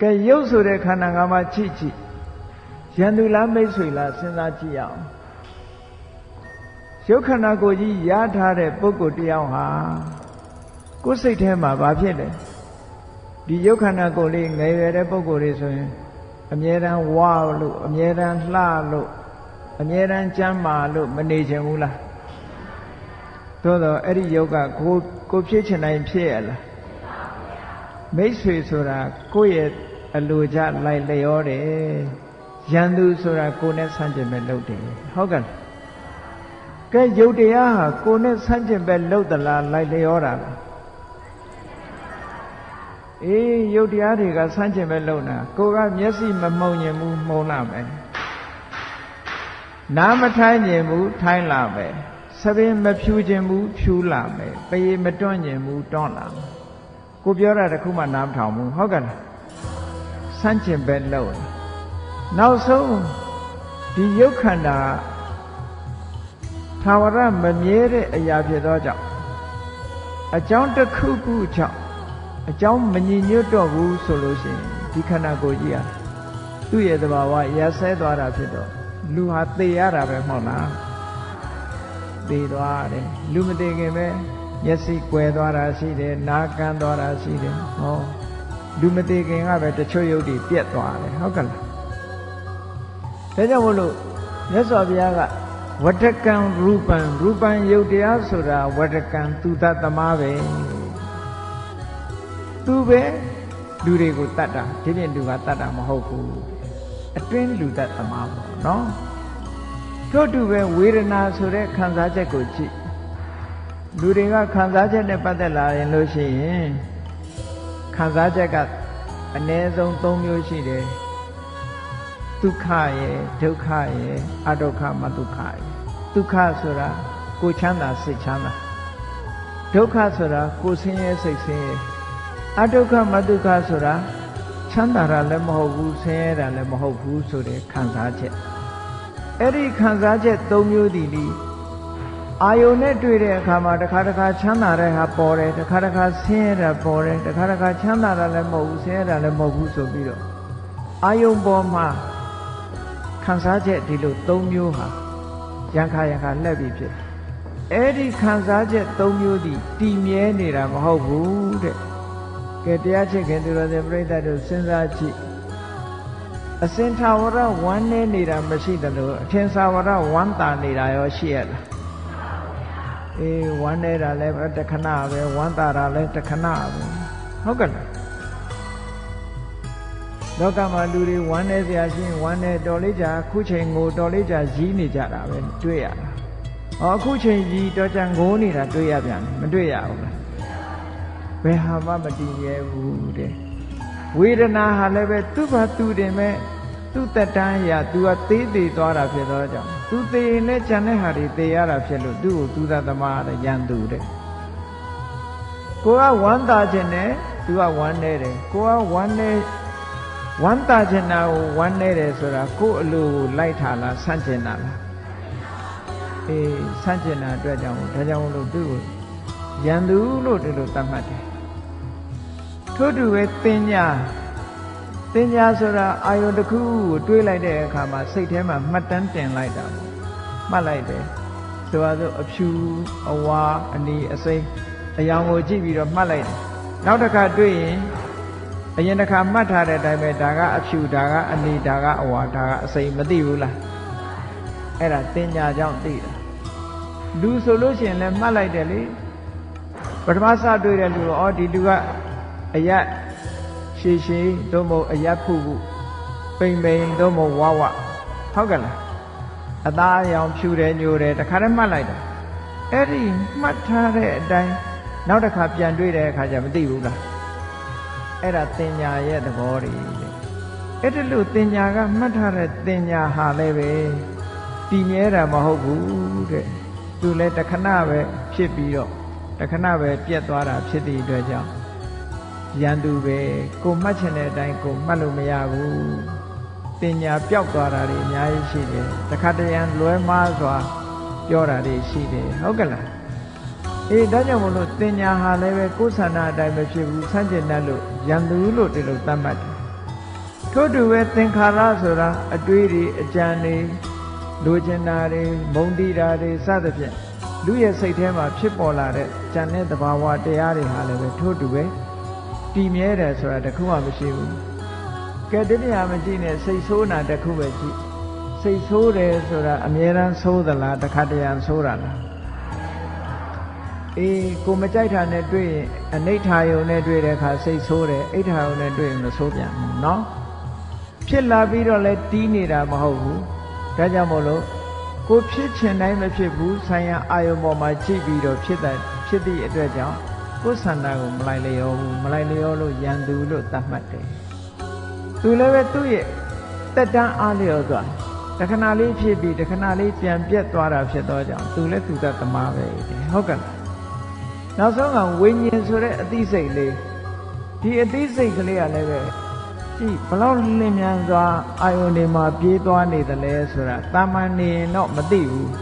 ကဲရုပ်ဆိုတဲ့ခန္ဓာငါးပါးချိချိရန်သူလားမိတ်ဆွေလားစဉ်းစားကြည့်အောင်ရုပ်ခန္ဓာကိုယ်ကြီးရထားတဲ့ပုဂ္ဂိုလ်တယောက်ဟာကိုယ်စိတ်ထဲမှာဘာဖြစ်လဲဒီရုပ်ခန္ဓာကိုယ်လေးငယ်ရွယ်တဲ့ပုဂ္ဂိုလ်တွေဆိုရင်အမြဲတမ်းဝါလို့အမြဲတမ်းလှလို့အမြဲတမ်းကြမ်းမာလို့မနေချင်ဘူးလားသို့တော့အဲ့ဒီယောဂကိုကိုဖြစ်ချင်တိုင်းဖြစ်ရလားမိတ်ဆွေဆိုတာကိုယ့်ရဲ့ အလိုကြလိုက်လျောတယ်ရန်သူဆိုတာကိုယ်နဲ့ဆန့်ကျင်ပဲလုပ်တယ်ဟုတ်ကဲ့ကဲယုတ်တရားဟာကိုယ်နဲ့ဆန့်ကျင်ပဲလုပ်သလားလိုက်လျောတာလားအေးယုတ်တရားတွေကဆန့်ကျင်ပဲလုပ်တာကိုကမျက်စိမမှုံရင်ဘူးမှုံလာမယ်နားမထိုင်းရင်ဘူးထိုင်းလာမယ်သပင်မဖြူခြင်းဘူးဖြူလာမယ်ပရေမတွန့်ခြင်းဘူးတွန့်လာမယ်ကိုပြောတာတခုမှနားမထောင်ဘူးဟုတ်ကဲ့လား ဆန့်ကျင်ပဲလုပ်တယ်နောက်ဆုံးဒီယုတ်ခန္ဓာသာဝရမမြဲတဲ့အရာဖြစ်သောကြောင့်အကြောင်းတစ်ခုခုကြောင့်အကြောင်းမညီညွတ်တော့ဘူးဆိုလို့ရှိရင်ဒီခန္ဓာကိုယ်ကြီးဟာသူ့ရဲ့သဘာဝရဆဲသွားတာဖြစ်တော့လူဟာသေရတာပဲမဟုတ်လားသေသွားတယ်လူမသေးခင်ပဲမျက်စိကွယ်သွားတာရှိတယ်နားကန်းသွားတာရှိတယ်ဟော လူမသေးခင်ကပဲတချို့ယုတ်တွေပြက်သွားတယ်ဟုတ်ကဲ့လားဒါကြောင့်မို့လို့မြတ်စွာဘုရားကဝတ္တကံရူပံရူပံယုတ်တရားဆိုတာဝတ္တကံသူတသမားပဲသူပဲလူတွေကိုတတ်တာဒီပြင်လူကတတ်တာမဟုတ်ဘူးအတွင်းလူတတ်သမားပေါ့နော်တို့တူပဲဝေဒနာဆိုတဲ့ခံစားချက်ကိုကြည့်လူတွေကခံစားချက်နဲ့ပတ်သက်လာရင်လို့ရှိရင် ခံစားချက်ကအ ਨੇ ဆုံး၃မျိုးရှိတယ်ဒုက္ခရဲ့ဒုက္ခရဲ့အဒုက္ခမဒုက္ခရဲ့ဒုက္ခဆိုတာကိုချမ်းသာစိတ်ချမ်းသာဒုက္ခဆိုတာကိုဆင်းရဲစိတ်ဆင်းရဲအဒုက္ခမဒုက္ခဆိုတာချမ်းသာတာလည်းမဟုတ်ဘူးဆင်းရဲတာလည်းမဟုတ်ဘူးဆိုတဲ့ခံစားချက်အဲ့ဒီခံစားချက်၃မျိုးဒီလီ အာယုန်နဲ့တွေ့တဲ့အခါမှာတစ်ခါတစ်ခါချမ်းသာတဲ့ဟာပေါ်တယ်တစ်ခါတစ်ခါဆင်းရဲတာပေါ်တယ်တစ်ခါတစ်ခါချမ်းသာတာလည်းမဟုတ်ဘူးဆင်းရဲတာလည်းမဟုတ်ဘူးဆိုပြီးတော့အာယုန်ပေါ်မှာခံစားချက်ဒီလို၃မျိုးဟာရံခါရံခါလှက်ပြီးဖြစ်အဲ့ဒီခံစားချက်၃မျိုးဒီတည်မြဲနေတာမဟုတ်ဘူးတဲ့ကဲတရားချစ်ခင်သူတော်စင်ပြိဿတို့စဉ်းစားကြည့်အစင်ထာဝရဝမ်းနေနေတာမရှိတယ်လို့အထင်သာဝရဝမ်းတာနေတာရောရှိရလား အေးဝမ်းနေတာလည်းတခဏပဲဝမ်းတာတာလည်းတခဏပဲဟုတ်ကဲ့လားလောကမှာလူတွေဝမ်းနေစရာရှိရင်ဝမ်းနေတော်လေးကြာခုချိန်ငိုတော်လေးကြာရီးနေကြတာပဲတွေ့ရတာဟောအခုချိန်ကြီးတော်ကြာငိုနေတာတွေ့ရပြန်မတွေ့ရဘူးလားဘယ်ဟာမှမတည်မြဲဘူးတဲ့ဝေဒနာဟာလည်းပဲသူ့ဘာသူတင်မဲ့ သူ့တက်တန်းရာသူကသေးသေးသွားတာဖြစ်တော့ကြောင့်သူသေးရင်လည်းကြံတဲ့ဟာတွေသေရတာဖြစ်လို့သူ့ကိုသူသသမားတဲ့ရန်သူတဲ့ကိုကဝမ်းသာခြင်းနဲ့သူကဝမ်းနေတယ်ကိုကဝမ်းနေဝမ်းသာခြင်းနာကိုဝမ်းနေတယ်ဆိုတာကို့အလိုကိုလိုက်ထားလားဆန့်ကျင်တာလားအေးဆန့်ကျင်တာအတွက်ကြောင့်ဒါကြောင့်လို့သူ့ကိုရန်သူလို့ဒီလိုသတ်မှတ်တယ်ထို့တူပဲတင်ညာ တင်ညာဆိုတာအာယုန်တစ်ခုကိုတွေးလိုက်တဲ့အခါမှာစိတ်ထဲမှာမှတ်တမ်းတင်လိုက်တာပေါ့မှတ်လိုက်တယ်ဆိုပါစို့အဖြူအဝါအနီအစိမ်းအယောင်ကိုကြည့်ပြီးတော့မှတ်လိုက်တယ်နောက်တစ်ခါတွေ့ရင်အရင်တစ်ခါမှတ်ထားတဲ့အတိုင်းပဲဒါကအဖြူဒါကအနီဒါကအဝါဒါကအစိမ်းမသိဘူးလားအဲ့ဒါတင်ညာကြောင့်သိတာလူဆိုလို့ရှိရင်လည်းမှတ်လိုက်တယ်လေပထမစတွေ့တဲ့လူတော့ဩဒီလူကအယက် ရှည်ရှည်သို့မဟုတ်အယက်ဖုဖုပိန်ပိန်သို့မဟုတ်ဝဝဟုတ်ကဲ့လားအသားရောင်ဖြူတယ်ညိုတယ်တခါတည်းမှတ်လိုက်တာအဲ့ဒီမှတ်ထားတဲ့အတိုင်းနောက်တစ်ခါပြန်တွေ့တဲ့အခါကျမသိဘူးလားအဲ့ဒါတင်ညာရဲ့သဘောတွေတဲ့အဲ့ဒီလိုတင်ညာကမှတ်ထားတဲ့တင်ညာဟာလည်းပဲတည်မြဲတာမဟုတ်ဘူးတဲ့သူလည်းတခဏပဲဖြစ်ပြီးတော့တခဏပဲပြက်သွားတာဖြစ်တဲ့အတွက်ကြောင့် ရန်သူပဲကိုမှတ်ချင်တဲ့အတိုင်းကိုမှတ်လို့မရဘူးတင်ညာပျောက်သွားတာတွေအများကြီးရှိတယ်တခါတရံလွဲမှားစွာပြောတာတွေရှိတယ်ဟုတ်ကလားအေးဒါကြောင့်မလို့တင်ညာဟာလည်းပဲကိုယ်ဆန္ဒအတိုင်းမဖြစ်ဘူးဆန့်ကျင်တတ်လို့ရန်သူလို့ဒီလိုသတ်မှတ်တယ်ထို့တူပဲသင်္ခါရဆိုတာအတွေးတွေအကြံတွေလိုချင်တာတွေမုန်းတိတာတွေစသဖြင့်လူရဲ့စိတ်ထဲမှာဖြစ်ပေါ်လာတဲ့ကြံတဲ့သဘာဝတရားတွေဟာလည်းပဲထို့တူပဲ တည်မြဲတယ်ဆိုတာတခုမှမရှိဘူးကဲတတိယမကြည့်နဲ့စိတ်ဆိုးတာတခုပဲကြည့်စိတ်ဆိုးတယ်ဆိုတာအမြဲတမ်းဆိုးသလားတစ်ခါတရံဆိုးတာလားအေးကိုမကြိုက်တာနဲ့တွေ့ရင်အနိဋ္ဌာယုံနဲ့တွေ့တဲ့အခါစိတ်ဆိုးတယ်အိဋ္ဌာယုံနဲ့တွေ့ရင်မဆိုးပြန်ဘူးเนาะဖြစ်လာပြီးတော့လဲတီးနေတာမဟုတ်ဘူးဒါကြောင့်မို့လို့ကိုဖြစ်ချင်တိုင်းမဖြစ်ဘူးဆိုင်ရာအာယုံပေါ်မှာကြည့်ပြီးတော့ဖြစ်တဲ့ဖြစ်သည့်အတွက်ကြောင့် ကိုယ်ဆန္ဒကိုမလိုက်လျောဘူးမလိုက်လျောလို့ယံသူလို့သတ်မှတ်တယ်သူလည်းပဲသူ့ရဲ့တက်တန်းအားလျော်သွားတခဏလေးဖြစ်ပြီးတခဏလေးပြန်ပြက်သွားတာဖြစ်တော့ကြောင့်သူလည်းသူတတ်သမားပဲဟုတ်ကဲ့နောက်ဆုံးကဝိညာဉ်ဆိုတဲ့အသိစိတ်လေးဒီအသိစိတ်ကလေးကလည်းပဲကြည့်ဘလောက်လင်းမြန်စွာအာယုန်တွေမှာပြေးသွားနေတယ်လဲဆိုတာတာမန်နေရင်တော့မသိဘူး